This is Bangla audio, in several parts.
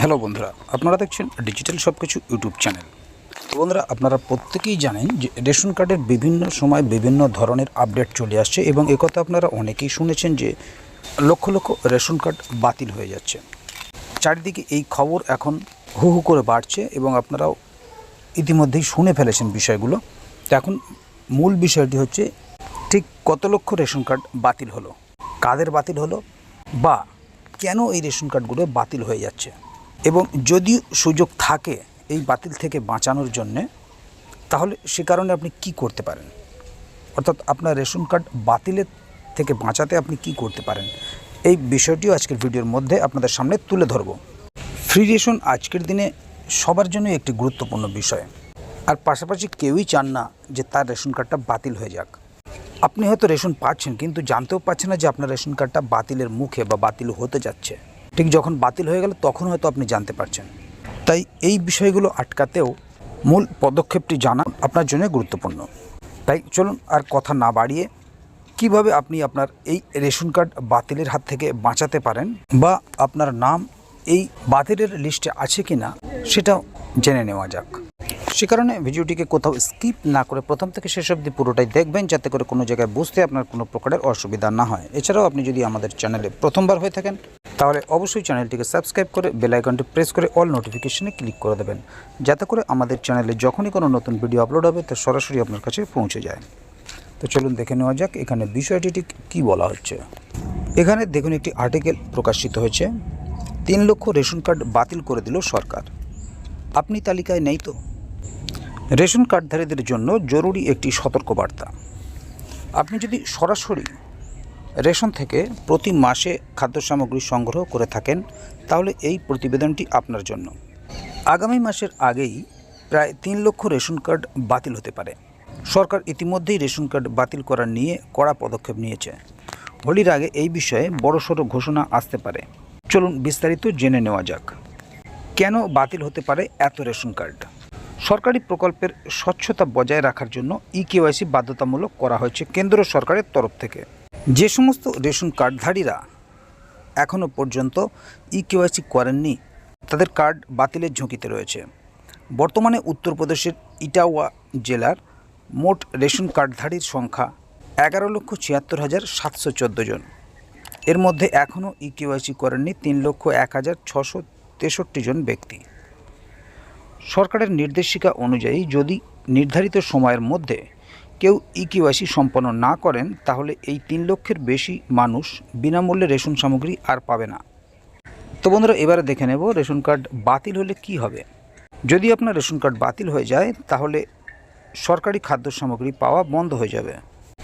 হ্যালো বন্ধুরা, আপনারা দেখছেন ডিজিটাল সব কিছু ইউটিউব চ্যানেল। বন্ধুরা, আপনারা প্রত্যেকেই জানেন যে রেশন কার্ডের বিভিন্ন সময় বিভিন্ন ধরনের আপডেট চলে আসছে এবং একথা আপনারা অনেকেই শুনেছেন যে লক্ষ লক্ষ রেশন কার্ড বাতিল হয়ে যাচ্ছে। চারিদিকে এই খবর এখন হু হু করে বাড়ছে এবং আপনারাও ইতিমধ্যেই শুনে ফেলেছেন বিষয়গুলো। তো এখন মূল বিষয়টি হচ্ছে, ঠিক কত লক্ষ রেশন কার্ড বাতিল হলো? কাদের বাতিল হলো? বা কেন এই রেশন কার্ডগুলো বাতিল হয়ে যাচ্ছে? এবং যদি সুযোগ থাকে এই বাতিল থেকে বাঁচানোর জন্যে, তাহলে সে কারণে আপনি কি করতে পারেন? অর্থাৎ আপনার রেশন কার্ড বাতিলের থেকে বাঁচাতে আপনি কি করতে পারেন? এই বিষয়টিও আজকের ভিডিওর মধ্যে আপনাদের সামনে তুলে ধরব। ফ্রি রেশন আজকের দিনে সবার জন্য একটি গুরুত্বপূর্ণ বিষয়। আর পাশাপাশি কেউই চান না যে তার রেশন কার্ডটা বাতিল হয়ে যাক। আপনি হয়তো রেশন পাচ্ছেন, কিন্তু জানতেও পারছেন না যে আপনার রেশন কার্ডটা বাতিলের মুখে বা বাতিল হতে যাচ্ছে। ঠিক যখন বাতিল হয়ে গেল, তখন হয়তো আপনি জানতে পারছেন। তাই এই বিষয়গুলো আটকাতেও মূল পদক্ষেপটি জানা আপনার জন্য গুরুত্বপূর্ণ। তাই চলুন আর কথা না বাড়িয়ে কীভাবে আপনি আপনার এই রেশন কার্ড বাতিলের হাত থেকে বাঁচাতে পারেন বা আপনার নাম এই বাতিলের লিস্টে আছে কি না সেটাও জেনে নেওয়া যাক। সে কারণে ভিডিওটিকে কোথাও স্কিপ না করে প্রথম থেকে শেষ অবধি পুরোটাই দেখবেন, যাতে করে কোনো জায়গায় বুঝতে আপনার কোনো প্রকারের অসুবিধা না হয়। এছাড়াও আপনি যদি আমাদের চ্যানেলে প্রথমবার হয়ে থাকেন তাহলে অবশ্যই চ্যানেলটিকে সাবস্ক্রাইব করে বেল আইকনটি প্রেস করে অল নোটিফিকেশনে ক্লিক করে দেবেন, যাতে করে আমাদের চ্যানেলে যখনই কোনো নতুন ভিডিও আপলোড হবে, তা সরাসরি আপনার কাছে পৌঁছে যায়। তো চলুন দেখে নেওয়া যাক, এখানে বিষয়টি ঠিক কী বলা হচ্ছে। এখানে দেখুন একটি আর্টিকেল প্রকাশিত হয়েছে, তিন লক্ষ রেশন কার্ড বাতিল করে দিল সরকার। আপনি তালিকায় নেই তো? রেশন কার্ডধারীদের জন্য জরুরি একটি সতর্কবার্তা। আপনি যদি সরাসরি রেশন থেকে প্রতি মাসে খাদ্য সামগ্রী সংগ্রহ করে থাকেন, তাহলে এই প্রতিবেদনটি আপনার জন্য। আগামী মাসের আগেই প্রায় তিন লক্ষ রেশন কার্ড বাতিল হতে পারে। সরকার ইতিমধ্যেই রেশন কার্ড বাতিল করা নিয়ে কড়া পদক্ষেপ নিয়েছে। হোলির আগে এই বিষয়ে বড়সড় ঘোষণা আসতে পারে। চলুন বিস্তারিত জেনে নেওয়া যাক। কেন বাতিল হতে পারে এত রেশন কার্ড? সরকারি প্রকল্পের স্বচ্ছতা বজায় রাখার জন্য ই কেওয়াইসি বাধ্যতামূলক করা হয়েছে কেন্দ্র সরকারের তরফ থেকে। যে সমস্ত রেশন কার্ডধারীরা এখনও পর্যন্ত ই কেওয়াইসি করেননি, তাদের কার্ড বাতিলের ঝুঁকিতে রয়েছে। বর্তমানে উত্তরপ্রদেশের ইটাওয়া জেলার মোট রেশন কার্ডধারীর সংখ্যা এগারো লক্ষ ছিয়াত্তর হাজার সাতশো চোদ্দ জন। এর মধ্যে এখনও ই কেওয়াইসি করেননি তিন লক্ষ এক হাজার ছশো তেষট্টি জন ব্যক্তি। সরকারের নির্দেশিকা অনুযায়ী যদি নির্ধারিত সময়ের মধ্যে কেউ ইকিওয়াইসি সম্পন্ন না করেন, তাহলে এই তিন লক্ষের বেশি মানুষ বিনামূল্যে রেশন সামগ্রী আর পাবে না। তো বন্ধুরা, এবারে দেখে নেব রেশন কার্ড বাতিল হলে কি হবে। যদি আপনার রেশন কার্ড বাতিল হয়ে যায়, তাহলে সরকারি খাদ্য সামগ্রী পাওয়া বন্ধ হয়ে যাবে।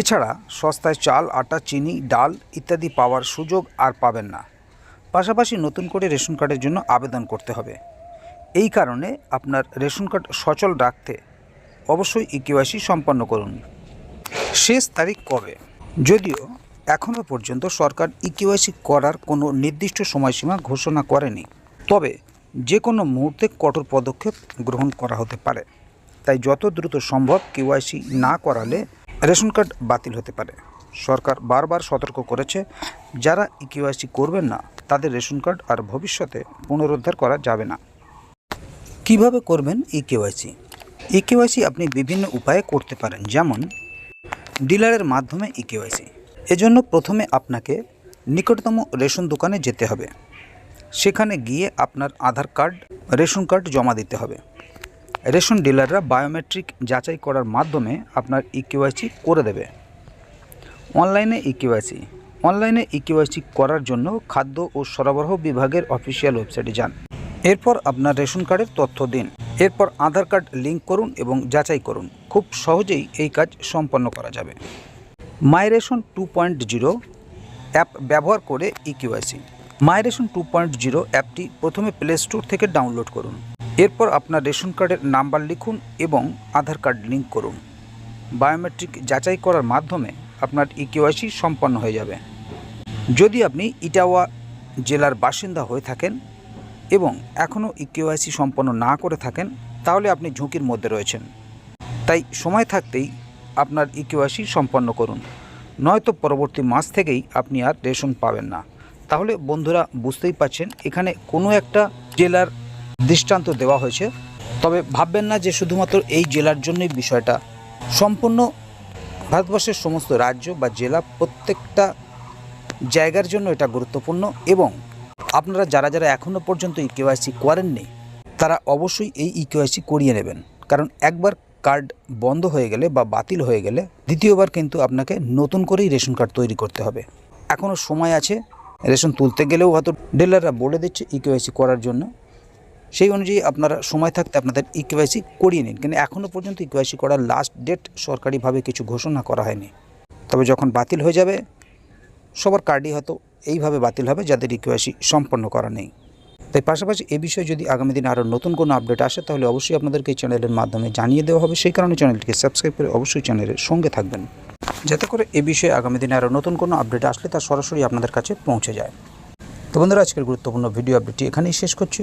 এছাড়া সস্তায় চাল, আটা, চিনি, ডাল ইত্যাদি পাওয়ার সুযোগ আর পাবেন না। পাশাপাশি নতুন করে রেশন কার্ডের জন্য আবেদন করতে হবে। এই কারণে আপনার রেশন কার্ড সচল রাখতে অবশ্যই ইকিওয়াইসি সম্পন্ন করুন। শেষ তারিখ কবে? যদিও এখনও পর্যন্ত সরকার ইকিওয়াইসি করার কোনো নির্দিষ্ট সময়সীমা ঘোষণা করেনি। তবে যে কোনো মুহূর্তে কঠোর পদক্ষেপ গ্রহণ করা হতে পারে। তাই যত দ্রুত সম্ভব কেওয়াইসি না করালে রেশন কার্ড বাতিল হতে পারে। সরকার বারবার সতর্ক করেছে, যারা ইকিওয়াইসি করবেন না, তাদের রেশন কার্ড আর ভবিষ্যতে পুনরুদ্ধার করা যাবে না। কীভাবে করবেন ই ই কেওয়াইসি আপনি বিভিন্ন উপায়ে করতে পারেন, যেমন ডিলারের মাধ্যমে ই কেওয়াইসি এজন্য প্রথমে আপনাকে নিকটতম রেশন দোকানে যেতে হবে। সেখানে গিয়ে আপনার আধার কার্ড, রেশন কার্ড জমা দিতে হবে। রেশন ডিলাররা বায়োমেট্রিক যাচাই করার মাধ্যমে আপনার ই কেওয়াইসি করে দেবে। অনলাইনে ই কেওয়াইসি অনলাইনে ই কেওয়াইসি করার জন্য খাদ্য ও সরবরাহ বিভাগের অফিসিয়াল ওয়েবসাইটে যান। এরপর আপনার রেশন কার্ডের তথ্য দিন। এরপর আধার কার্ড লিঙ্ক করুন এবং যাচাই করুন। খুব সহজেই এই কাজ সম্পন্ন করা যাবে। My ration two point zero app ব্যবহার করে e KYC my two point zero অ্যাপটি প্রথমে প্লে স্টোর থেকে ডাউনলোড করুন। এরপর আপনার রেশন কার্ডের নাম্বার লিখুন এবং আধার কার্ড লিঙ্ক করুন। বায়োমেট্রিক যাচাই করার মাধ্যমে আপনার ই কেওয়াইসি সম্পন্ন হয়ে যাবে। যদি আপনি ইটাওয়া জেলার বাসিন্দা হয়ে থাকেন এবং এখনও ইকেওয়াইসি সম্পন্ন না করে থাকেন, তাহলে আপনি ঝুঁকির মধ্যে রয়েছেন। তাই সময় থাকতেই আপনার ইকেওয়াইসি সম্পন্ন করুন। নয়তো পরবর্তী মাস থেকেই আপনি আর রেশন পাবেন না। তাহলে বন্ধুরা বুঝতেই পাচ্ছেন এখানে কোনো একটা জেলার দৃষ্টান্ত দেওয়া হয়েছে। তবে ভাববেন না যে শুধুমাত্র এই জেলার জন্যই বিষয়টা। সম্পূর্ণ ভারতবর্ষের সমস্ত রাজ্য বা জেলা প্রত্যেকটা জায়গার জন্য এটা গুরুত্বপূর্ণ এবং আপনারা যারা যারা এখনও পর্যন্ত ই কেওয়াইসি করেননি, তারা অবশ্যই এই ই কেওয়াইসি করিয়ে নেবেন। কারণ একবার কার্ড বন্ধ হয়ে গেলে বা বাতিল হয়ে গেলে দ্বিতীয়বার কিন্তু আপনাকে নতুন করেই রেশন কার্ড তৈরি করতে হবে। এখনও সময় আছে, রেশন তুলতে গেলেও হয়তো ডিলাররা বলে দিচ্ছে ই কেওয়াইসি করার জন্য। সেই অনুযায়ী আপনারা সময় থাকতে আপনাদের ই কেওয়াইসি করিয়ে নিন। কিন্তু এখনও পর্যন্ত ই কেওয়াইসি করার লাস্ট ডেট সরকারিভাবে কিছু ঘোষণা করা হয়নি। তবে যখন বাতিল হয়ে যাবে, সবার কার্ডই হয়তো এইভাবে বাতিল হবে যাদের রিকোয়াসি সম্পন্ন করা নেই। তাই পাশাপাশি এ বিষয়ে যদি আগামী দিনে আরও নতুন কোনো আপডেট আসে, তাহলে অবশ্যই আপনাদেরকে এই চ্যানেলের মাধ্যমে জানিয়ে দেওয়া হবে। সেই কারণে চ্যানেলটিকে সাবস্ক্রাইব করে অবশ্যই চ্যানেলের সঙ্গে থাকবেন। যাতে করে এ বিষয়ে আগামী দিনে আরও নতুন কোনো আপডেট আসলে তা সরাসরি আপনাদের কাছে পৌঁছে যায়। তো বন্ধুরা, আজকের গুরুত্বপূর্ণ ভিডিও আপডেটটি এখানেই শেষ করছি।